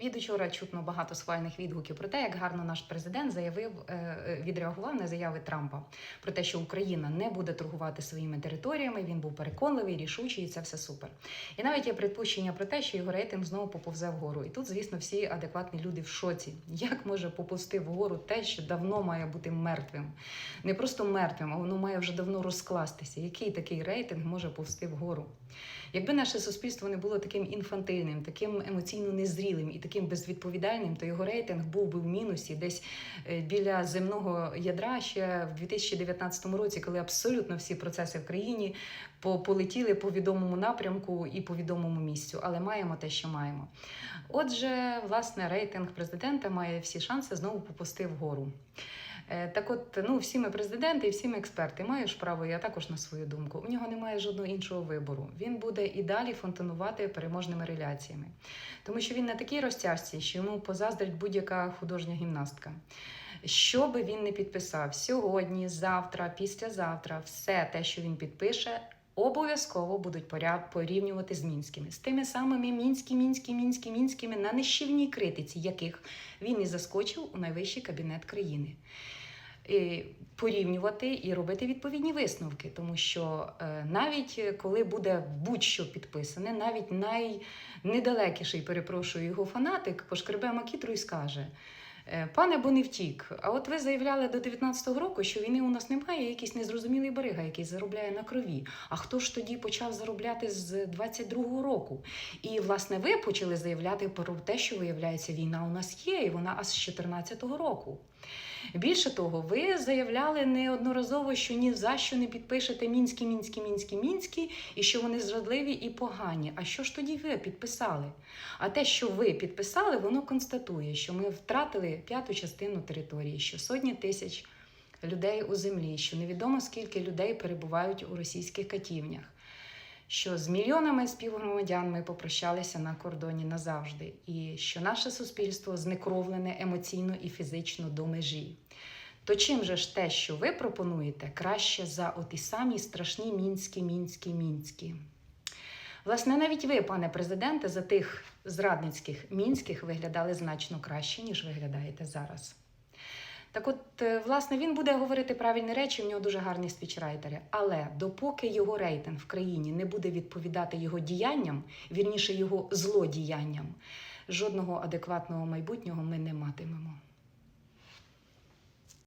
Від учора чутно багато схвальних відгуків про те, як гарно наш президент заявив, е, е, відреагував на заяви Трампа про те, що Україна не буде торгувати своїми територіями. Він був переконливий, рішучий, і це все супер. І навіть є припущення про те, що його рейтинг знову поповзе вгору. І тут, звісно, всі адекватні люди в шоці. Як може поповзти вгору те, що давно має бути мертвим? Не просто мертвим, а воно має вже давно розкластися. Який такий рейтинг може повзти вгору? Якби наше суспільство не було таким інфантильним, таким емоційно незрілим і таким безвідповідальним, то його рейтинг був би в мінусі десь е, біля земного ядра ще в 2019 році, коли абсолютно всі процеси в країні полетіли по відомому напрямку і по відомому місцю. Але маємо те, що маємо. Отже, власне, рейтинг президента має всі шанси знову попусти вгору. Е, Так от, ну, всі ми президенти і всі ми експерти. Маєш право, я також на свою думку. У нього немає жодного іншого вибору. Він буде і далі фонтанувати переможними реляціями. Тому що він на такій розтяжці, що йому позаздрить будь-яка художня гімнастка. Що би він не підписав сьогодні, завтра, післязавтра, все те, що він підпише, обов'язково будуть порівнювати з мінськими, з тими самими мінські, мінські, мінські, мінськими, на нищівній критиці, яких він і заскочив у найвищий кабінет країни. І порівнювати і робити відповідні висновки, тому що е, навіть е, коли буде будь-що підписане, навіть найнедалекіший, перепрошую, його фанатик пошкребе макітру і скаже. «Е, Пане Боневтік, а от ви заявляли до 19-го року, що війни у нас немає, якийсь незрозумілий барига, який заробляє на крові. А хто ж тоді почав заробляти з 22-го року? І власне ви почали заявляти про те, що виявляється, війна у нас є, і вона аж з 14-го року. Більше того, ви заявляли неодноразово, що ні за що не підпишете мінські, мінські, мінські, мінські, і що вони зрадливі і погані. А що ж тоді ви підписали? А те, що ви підписали, воно констатує, що ми втратили п'яту частину території, що сотні тисяч людей у землі, що невідомо скільки людей перебувають у російських катівнях. Що з мільйонами співгромадян ми попрощалися на кордоні назавжди, і що наше суспільство знекровлене емоційно і фізично до межі. То чим же ж те, що ви пропонуєте, краще за оті самі страшні мінські, мінські, мінські? Власне, навіть ви, пане президенте, за тих зрадницьких мінських виглядали значно краще, ніж виглядаєте зараз. Так от, е, власне, він буде говорити правильні речі, в нього дуже гарні спічрайтери. Але допоки його рейтинг в країні не буде відповідати його діянням, вірніше його злодіянням, жодного адекватного майбутнього ми не матимемо.